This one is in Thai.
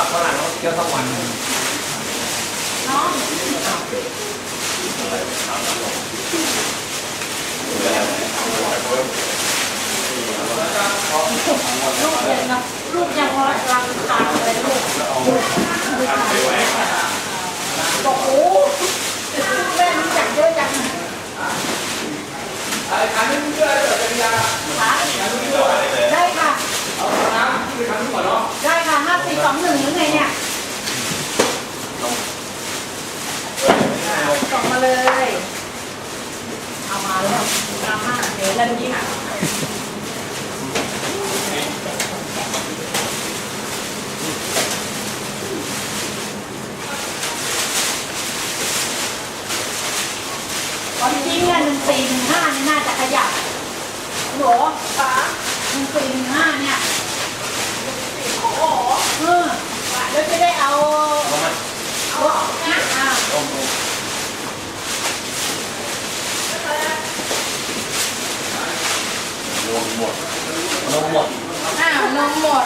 เที่ยวทั้งวันน้องลูกยังนะลูกยังรังทางเลยลูกบอกโอ้แม่รู้จักเยอะจังไอ้คันนี้เชื่อเลยจักรยานค่ะได้ค่ะเอาน้ำที่ไปคันนี้ก่อนเนาะได้ค่ะห้าสี่สองหนึ่งหรือไงเนี่ยส่งมา เลย เอามาแล้วดราม่าเดี๋ยวเล่นยิ่งความจริงเนี่ยหนึ่งสี่หนึ่งห้านี่น่า นมหมด อ้าวนมหมด